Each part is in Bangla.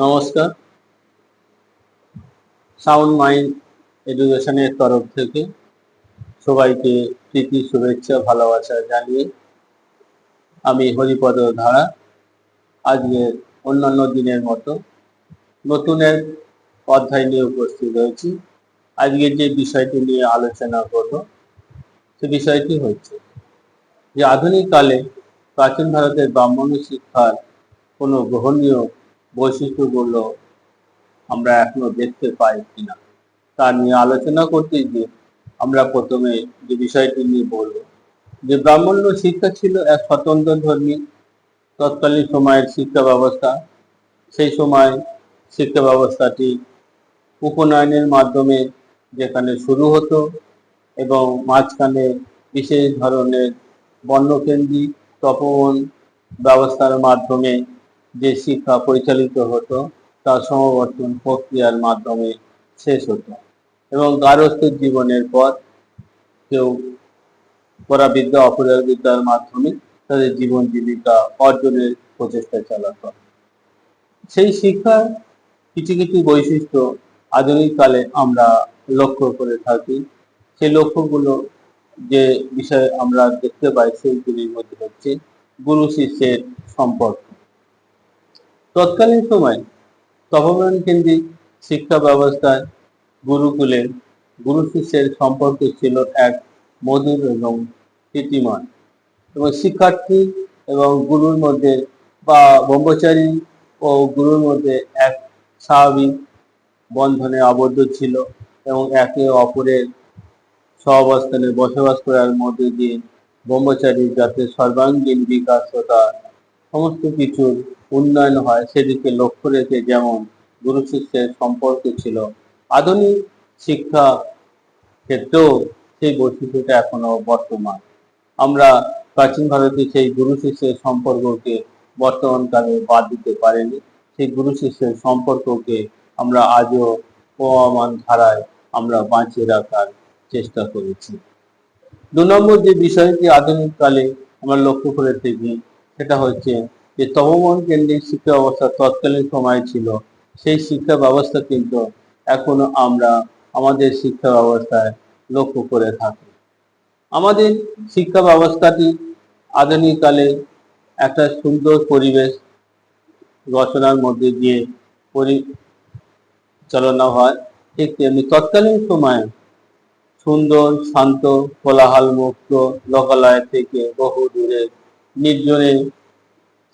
নমস্কার। সাউন্ড মাইন্ড এডুকেশনের তরফ থেকে সবাইকে প্রীতি, শুভেচ্ছা, ভালোবাসা জানিয়ে আমি হরিপদ ধারা আজকে অন্যান্য দিনের মতো নতুন এক অধ্যায় নিয়ে উপস্থিত হয়েছি। আজকে যে বিষয়টি নিয়ে আলোচনা করব, সে বিষয়টি হচ্ছে যে আধুনিক কালে প্রাচীন ভারতের ব্রাহ্মণ শিক্ষার কোনো গ্রহণীয় বৈশিষ্ট্যগুলো আমরা এখনও দেখতে পাই কিনা তা নিয়ে আলোচনা করতে গিয়ে আমরা প্রথমে যে বিষয়টি নিয়ে বলব, যে ব্রাহ্মণ্য শিক্ষা ছিল এক স্বতন্ত্র ধর্মী তৎকালীন সময়ের শিক্ষা ব্যবস্থা। সেই সময় শিক্ষা ব্যবস্থাটি উপনয়নের মাধ্যমে যেখানে শুরু হতো এবং মাঝখানে বিশেষ ধরনের বর্ণকেন্দ্রিক তপন ব্যবস্থার মাধ্যমে যে শিক্ষা পরিচালিত হতো, তা সমবর্তন প্রক্রিয়ার মাধ্যমে শেষ হতো। এবং গারস্থ জীবনের পর কেউ পরাবিদ্যা অপরাবিদ্যার মাধ্যমে তাদের জীবন জীবিকা অর্জনের প্রচেষ্টা চালাতো। সেই শিক্ষার কিছু কিছু বৈশিষ্ট্য আধুনিক কালে আমরা লক্ষ্য করে থাকি। সেই লক্ষ্যগুলো যে বিষয়ে আমরা দেখতে পাই সেইগুলির মধ্যে হচ্ছে গুরু শিষ্যের সম্পর্ক। তৎকালীন সময় তপমান কেন্দ্রিক শিক্ষা ব্যবস্থায় গুরুকুলের গুরু শিষ্যের সম্পর্ক ছিল এক মধুর এবং প্রীতিময় এবং শিক্ষার্থী এবং গুরুর মধ্যে বা ব্রহ্মচারী ও গুরুর মধ্যে এক স্বাভাবিক বন্ধনে আবদ্ধ ছিল এবং একে অপরের সহাবস্থানে বসবাস করার মধ্যে দিয়ে ব্রহ্মচারী যাতে সর্বাঙ্গীন বিকাশ তার সমস্ত কিছুর উন্নয়ন হয়, সেদিকে লক্ষ্য রেখে যেমন গুরু শিষ্যের সম্পর্ক ছিল, আধুনিক শিক্ষা ক্ষেত্রেও সেই বৈশিষ্ট্যটা এখনও বর্তমান। আমরা প্রাচীন ভারতে সেই গুরু শিষ্যের সম্পর্ককে বর্তমানকালে বাদ দিতে পারিনি। সেই গুরু শিষ্যের সম্পর্ককে আমরা আজও প্রমাণ ধারায় আমরা বাঁচিয়ে রাখার চেষ্টা করেছি। দু নম্বর যে বিষয়টি আধুনিক কালে আমরা লক্ষ্য করে থাকি, সেটা হচ্ছে যে তপমন কেন্দ্রিক শিক্ষা ব্যবস্থা তৎকালীন সময় ছিল। সেই শিক্ষা ব্যবস্থা কিন্তু এখনও আমরা আমাদের শিক্ষা ব্যবস্থায় লক্ষ্য করে থাকি। আমাদের শিক্ষা ব্যবস্থাটি আধুনিক কালে একটা সুন্দর পরিবেশ রচনার মধ্যে দিয়ে পরিচালনা হয়। ঠিক তেমনি তৎকালীন সময়ে সুন্দর, শান্ত কোলাহল মুক্ত লোকালয় থেকে বহু দূরে নির্জনে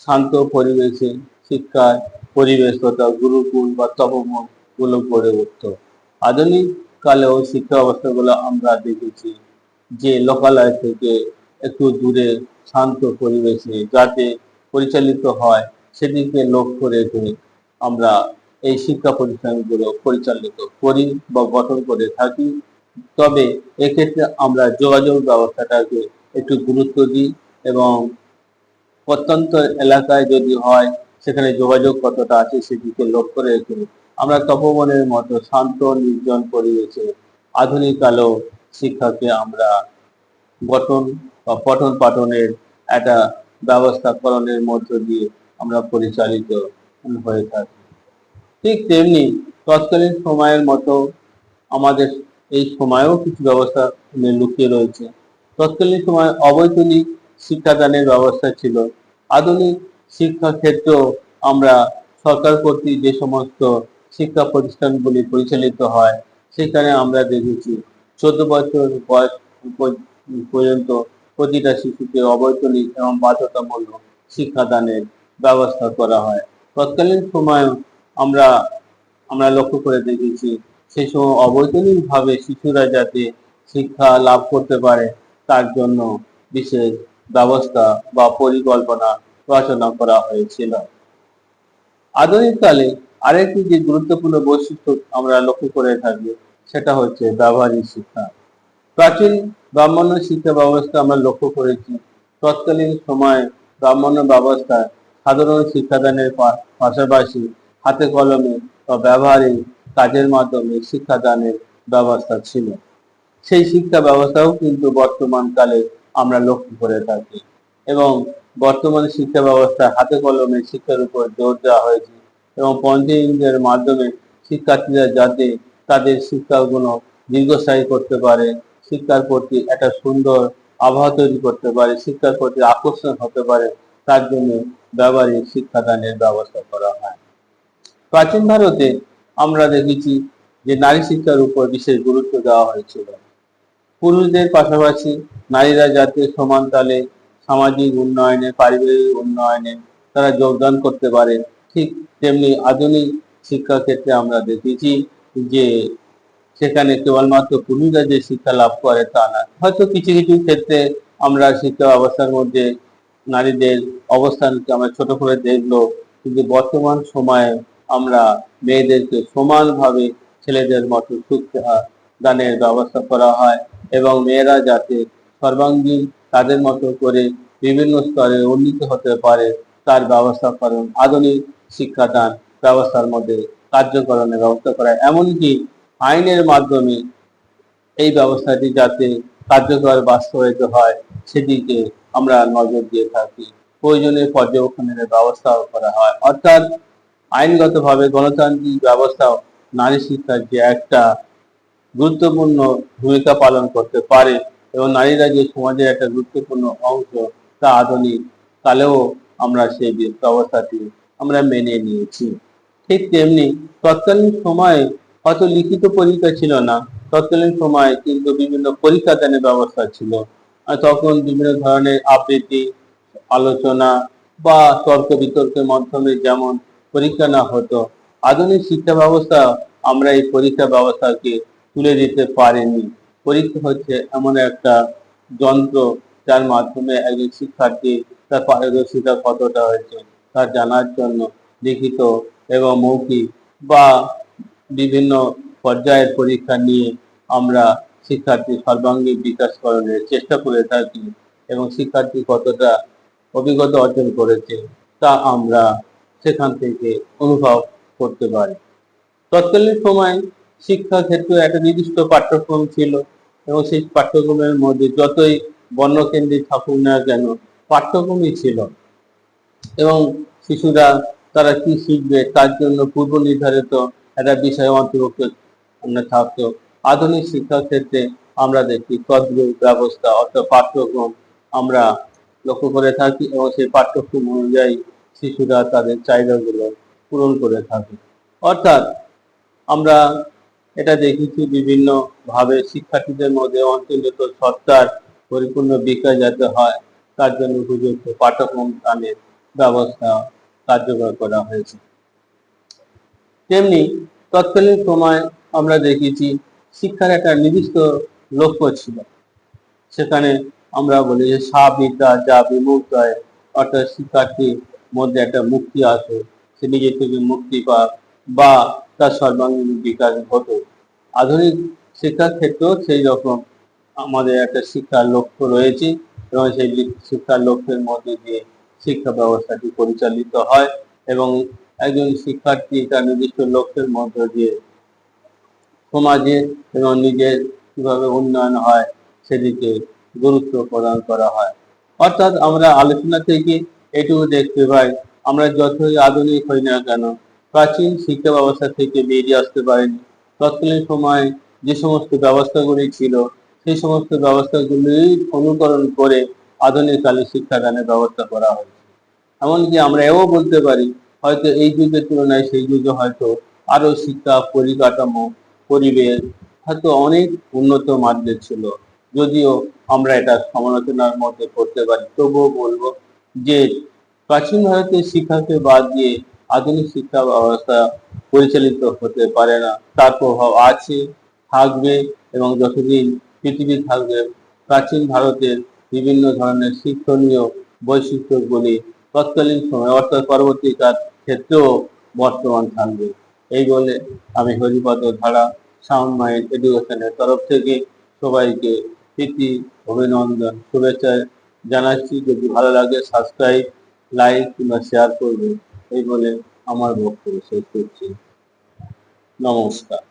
শান্ত পরিবেশে শিক্ষার পরিবেশ তথা গুরুকুল বা তপমনগুলো গড়ে উঠত। আধুনিক কালেও শিক্ষা ব্যবস্থাগুলো আমরা দেখেছি যে লোকালয় থেকে একটু দূরে শান্ত পরিবেশে যাতে পরিচালিত হয় সেদিকে লক্ষ্য রেখে আমরা এই শিক্ষা প্রতিষ্ঠানগুলো পরিচালিত করি বা গঠন করে থাকি। তবে এক্ষেত্রে আমরা যোগাযোগ ব্যবস্থাটাকে একটু গুরুত্ব দিই এবং প্রত্যন্ত এলাকায় যদি হয়, সেখানে যোগাযোগ কতটা আছে সেদিকে লক্ষ্য রেখে আমরা তপবনের মতো শান্ত, নির্জন পরিবেশে আধুনিক আলো শিক্ষাকে আমরা গঠন বা পঠন পাঠনের একটা ব্যবস্থাকরণের মধ্য দিয়ে আমরা পরিচালিত হয়ে থাকি। ঠিক তেমনি তৎকালীন সময়ের মতো আমাদের এই সময়েও কিছু ব্যবস্থা লুকিয়ে রয়েছে। তৎকালীন সময় অবৈতনিক শিক্ষাদানের ব্যবস্থা ছিল। আধুনিক শিক্ষা ক্ষেত্রেও আমরা সরকার কর্তৃক যে সমস্ত শিক্ষা প্রতিষ্ঠানগুলি পরিচালিত হয়, সেখানে আমরা দেখেছি চোদ্দ বছর বয়স পর্যন্ত প্রতিটা শিশুকে অবৈতনিক এবং বাধ্যতামূলক শিক্ষাদানের ব্যবস্থা করা হয়। তৎকালীন সময় আমরা আমরা লক্ষ্য করে দেখেছি সেই সময় অবৈতনিক ভাবে শিশুরা যাতে শিক্ষা লাভ করতে পারে, তার জন্য বিশেষ ব্যবস্থা বা পরিকল্পনা রচনা করা হয়েছিল। আধুনিককালে আরেকটি যে গুরুত্বপূর্ণ বৈশিষ্ট্য আমরা লক্ষ্য করে থাকি, সেটা হচ্ছে ব্যবহারিক শিক্ষা। প্রাচীন ব্রাহ্মণ্য শিক্ষা ব্যবস্থা আমরা লক্ষ্য করেছি, তৎকালীন সময়ে ব্রাহ্মণ্য ব্যবস্থায় সাধারণ শিক্ষাদানের পাশাপাশি হাতে কলমে বা ব্যবহারিক কাজের মাধ্যমে শিক্ষাদানের ব্যবস্থা ছিল। সেই শিক্ষা ব্যবস্থাও কিন্তু বর্তমান কালে আমরা লক্ষ্য করে থাকি এবং বর্তমানে শিক্ষা ব্যবস্থা হাতে কলমে শিক্ষার উপর জোর দেওয়া হয়েছে এবং পঞ্চায়েতের মাধ্যমে শিক্ষার্থীরা যাতে তাদের শিক্ষাগুলো দীর্ঘস্থায়ী করতে পারে, শিক্ষার প্রতি একটা সুন্দর আবহাওয়া তৈরি করতে পারে, শিক্ষার প্রতি আকর্ষণ হতে পারে, তার জন্য ব্যবহারিক শিক্ষাদানের ব্যবস্থা করা হয়। প্রাচীন ভারতে আমরা দেখেছি যে নারী শিক্ষার উপর বিশেষ গুরুত্ব দেওয়া হয়েছিল। পুরুষদের পাশাপাশি নারীরা যাতে সমান তালে সামাজিক উন্নয়নে, পারিবারিক উন্নয়নে তারা যোগদান করতে পারে, ঠিক তেমনি আধুনিক শিক্ষা ক্ষেত্রে আমরা দেখেছি যে সেখানে কেবলমাত্র পুরুষরা যে শিক্ষা লাভ করে তা না, হয়তো কিছু কিছু ক্ষেত্রে আমরা শিক্ষা ব্যবস্থার মধ্যে নারীদের অবস্থানকে আমরা ছোট করে দেখল, কিন্তু বর্তমান সময়ে আমরা মেয়েদেরকে সমানভাবে ছেলেদের মতো শিক্ষা দানের ব্যবস্থা করা হয় এবং মেয়েরা যাতে সর্বাঙ্গীন তাদের মতো করে বিভিন্ন স্তরে উন্নীত হতে পারে, তার ব্যবস্থা করুন। আধুনিক শিক্ষাদান ব্যবস্থার মধ্যে কার্যকরণের ব্যবস্থা করা এমনকি আইনের মাধ্যমে এই ব্যবস্থাটি যাতে কার্যকর বাস্তবায়িত হয়, সেদিকে আমরা নজর দিয়ে থাকি। প্রয়োজনে পর্যবেক্ষণের ব্যবস্থাও করা হয়। অর্থাৎ আইনগতভাবে গণতান্ত্রিক ব্যবস্থাও নারী শিক্ষার যে একটা গুরুত্বপূর্ণ ভূমিকা পালন করতে পারে এবং নারীরা যে সমাজের একটা গুরুত্বপূর্ণ অংশ তা আধুনিক কালেও আমরা সেই ব্যবস্থাটি আমরা মেনে নিয়েছি। ঠিক তেমনি তৎকালীন সময়ে হয়তো লিখিত পরীক্ষা ছিল না, তৎকালীন সময়ে কিন্তু বিভিন্ন পরীক্ষা দানের ব্যবস্থা ছিল। তখন বিভিন্ন ধরনের আবৃত্তি, আলোচনা বা তর্ক বিতর্কের মাধ্যমে যেমন পরীক্ষা না হতো। আধুনিক শিক্ষা ব্যবস্থা আমরা এই পরীক্ষা ব্যবস্থাকে তুলে দিতে পারিনি। পরীক্ষা হচ্ছে এমন একটা যন্ত্র যার মাধ্যমে একজন শিক্ষার্থী তার পারদর্শিতা কতটা হয়েছে তা জানার জন্য লিখিত এবং মৌখিক বা বিভিন্ন পর্যায়ের পরীক্ষা নিয়ে আমরা শিক্ষার্থী সর্বাঙ্গীন বিকাশকরণের চেষ্টা করে থাকি এবং শিক্ষার্থী কতটা অভিজ্ঞতা অর্জন করেছে তা আমরা সেখান থেকে অনুভব করতে পারে। তৎকালীন সময় শিক্ষা ক্ষেত্রে একটা নির্দিষ্ট পাঠ্যক্রম ছিল এবং সেই পাঠ্যক্রমের মধ্যে যতই বর্ণকেন্দ্রিক থাকুক না কেন পাঠ্যক্রমই ছিল। এবং শিশুরা তারা কি শিখবে তার জন্য পূর্ব নির্ধারিত একটা বিষয় অন্তর্ভুক্ত থাকতো। আধুনিক শিক্ষা ক্ষেত্রে আমরা দেখি তদ্রুপ ব্যবস্থা অর্থাৎ পাঠ্যক্রম আমরা লক্ষ্য করে থাকি এবং সেই পাঠ্যক্রম অনুযায়ী শিশুরা তাদের চাহিদাগুলো পূরণ করে থাকে। অর্থাৎ আমরা এটা দেখেছি বিভিন্ন ভাবে শিক্ষার্থীদের মধ্যে অন্তর্গত সত্তার পরিপূর্ণ বিকাশ যাতে হয়, তার জন্য উপযুক্ত পাঠ্যক্রম দানের ব্যবস্থা কার্যকর করা হয়েছে। তেমনি তৎকালীন সময় আমরা দেখেছি শিক্ষার একটা নির্দিষ্ট লক্ষ্য ছিল। সেখানে আমরা বলি যে সাবিতা যা বিমুক্ত হয় অর্থাৎ শিক্ষার্থীর মধ্যে একটা মুক্তি আসে সে নিজে থেকে মুক্তি পাক বা তার সর্বাঙ্গীন বিকাশ হতো আধুনিক শিক্ষার ক্ষেত্রেও সেই রকম আমাদের একটা শিক্ষার লক্ষ্য রয়েছে এবং সেই শিক্ষার লক্ষ্যের মধ্যে দিয়ে শিক্ষা ব্যবস্থাটি পরিচালিত হয় এবং একজন শিক্ষার্থী তার নির্দিষ্ট লক্ষ্যের মধ্য দিয়ে সমাজে এবং নিজের কীভাবে উন্নয়ন হয় সেদিকে গুরুত্ব প্রদান করা হয়। অর্থাৎ আমরা আলোচনা থেকে এটুকু দেখতে পাই। আমরা যতই আধুনিক হই না কেন, প্রাচীন শিক্ষা ব্যবস্থা থেকে বেরিয়ে আসতে পারিনি। তৎকালীন সময়ে যে সমস্ত ব্যবস্থাগুলি ছিল, সেই সমস্ত ব্যবস্থাগুলি অনুকরণ করে আধুনিক কালে শিক্ষাদানের ব্যবস্থা করা হয়েছে। এমনকি আমরা এও বলতে পারি, হয়তো এই যুগের তুলনায় সেই যুগে হয়তো আরও শিক্ষা, পরিকাঠামো, পরিবেশ হয়তো অনেক উন্নত মানের ছিল। যদিও আমরা এটা সমালোচনার মধ্যে করতে পারি, তবুও বলব যে প্রাচীন ভারতের শিক্ষাকে বাদ দিয়ে আধুনিক শিক্ষা ব্যবস্থা পরিচালিত হতে পারে না, তার প্রভাব আছে, থাকবে এবং যতদিন পৃথিবী থাকবে, প্রাচীন ভারতের বিভিন্ন ধরনের শিক্ষণীয় বৈশিষ্ট্যগুলি তৎকালীন সময় অর্থাৎ পরবর্তীকাল ক্ষেত্রেও বর্তমান থাকবে। এই বলে আমি হরিপদ ধারা, সাউন্ড মাইন্ড এডুকেশনের তরফ থেকে সবাইকে প্রীতি, অভিনন্দন, শুভেচ্ছা জানাচ্ছি, যদি ভালো লাগে সাবস্ক্রাইব লাইক কিংবা শেয়ার করবে এই বলে আমার বক্তব্য শেষ করছি। নমস্কার।